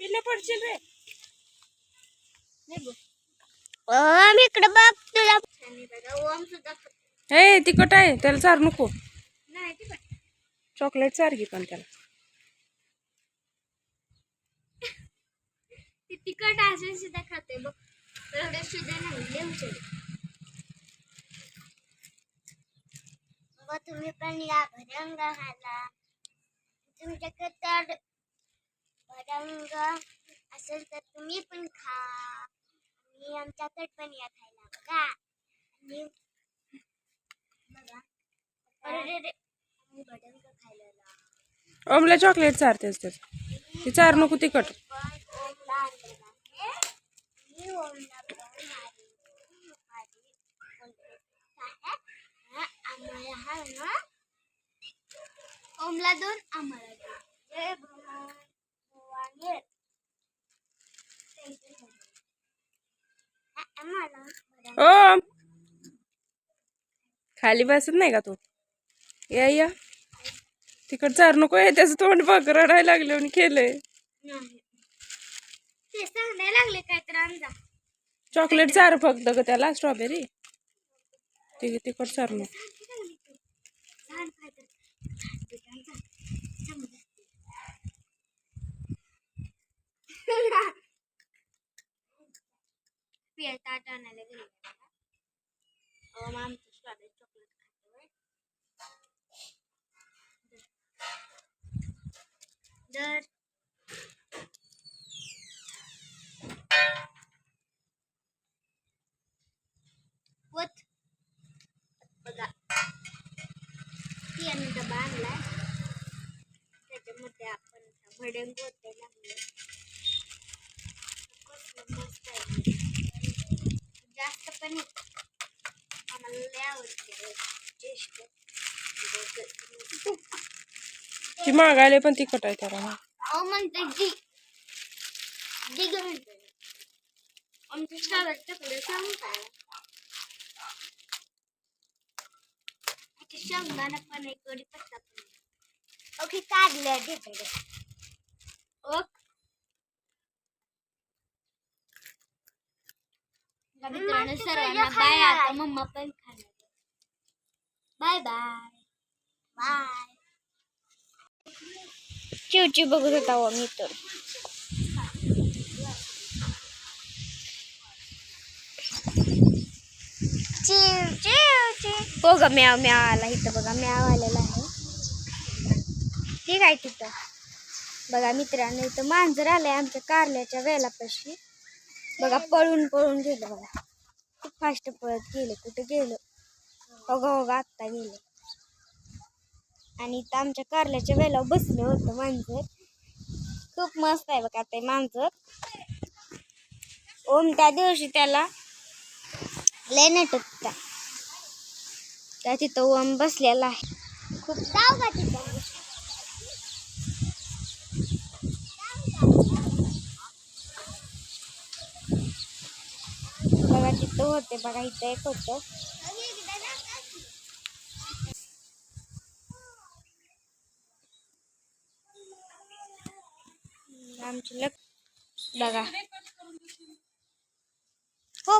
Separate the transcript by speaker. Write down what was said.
Speaker 1: पिल्ले पडशील रे.
Speaker 2: ओम इकडे बघ तुला ओम सुद्धा
Speaker 1: हे तिखट आहे. त्याला चार नको.
Speaker 2: नाही ते बघ.
Speaker 1: चॉकलेट चार घे पण त्याला.
Speaker 2: ते तिखट असून सुद्धा खाते बघ. एवढं सुद्धा नाही बघ तुम्ही पण या भरंग खाला तुमच्याकडे तर भरंग असेल तर तुम्ही पण खा. आणि आमच्याकडे पण या खायला बघा. आणि बघा. खायला.
Speaker 1: ओमला चॉकलेट चारतेच त्याचं ते चार नको तिखट
Speaker 2: पण ओमला आणलं आहे. मी ओमला पण माझी माझी कोणतरी आहे. हा, आम्हाला हा ना ओमला दोन आम्हाला दोन. जय भवानी. हा.
Speaker 1: ओम खाली बसत नाही का तू? या या. तिकड चार नको आहे त्याचं तोंड बघ रडायला लागलं आणि केलंय.
Speaker 2: नाही. ते सांगायला लागले काय तर आमचा.
Speaker 1: चॉकलेट चार फक्त ग त्याला स्ट्रॉबेरी. ती तिखट चार नको
Speaker 2: छान काय तर पिया ताट आणायला गेले अहो आमचं स्ट्रॉबेरी चॉकलेट खातोय दर। वत बघा याने डबा आणलाय त्याच्यामध्ये आपण भडंग होते लागले कसलं मस्त आहे जास्त पण नाही. आम्हाला लय आवडते टेस्ट
Speaker 1: ती मागायला पण तिखट आहे त्याला.
Speaker 2: अहो म्हणते जी जी ग म्हणते. आमचं स्ट्रॉबेरी चॉकलेट सांगू काय आता शेंगदाणा पण आहे कढीपत्ता पण आहे. ओके काढलं तिकडे. ओक. मित्रांनो सर्वांना बाय आता मम्मा पण खाणार बाय बाय. बाय चिवची बघत होता मी तर चिव हो ग म्याव म्याव आला इथं बघा म्याव आलेला आहे ठीक आहे तिथं बघा मित्रांनो इथं मांजर आलंय आमच्या कारल्याच्या वेलापाशी बघा पळून पळून गेलं बघा खूप फास्ट पळत गेले कुठं गेलं हो हो आत्ता गेले आणि इथं आमच्या कारल्याच्या वेळेला बसलं होतं मांजर. खूप मस्त आहे बघा ते मांजर. ओम त्या दिवशी त्याला लय नटत होता त्या तिथं ओम बसलेला आहे. खूप जाऊ का तिथं? बघा तिथं होते बघा इथं एक होतं. काम शिल्लक बघा. हो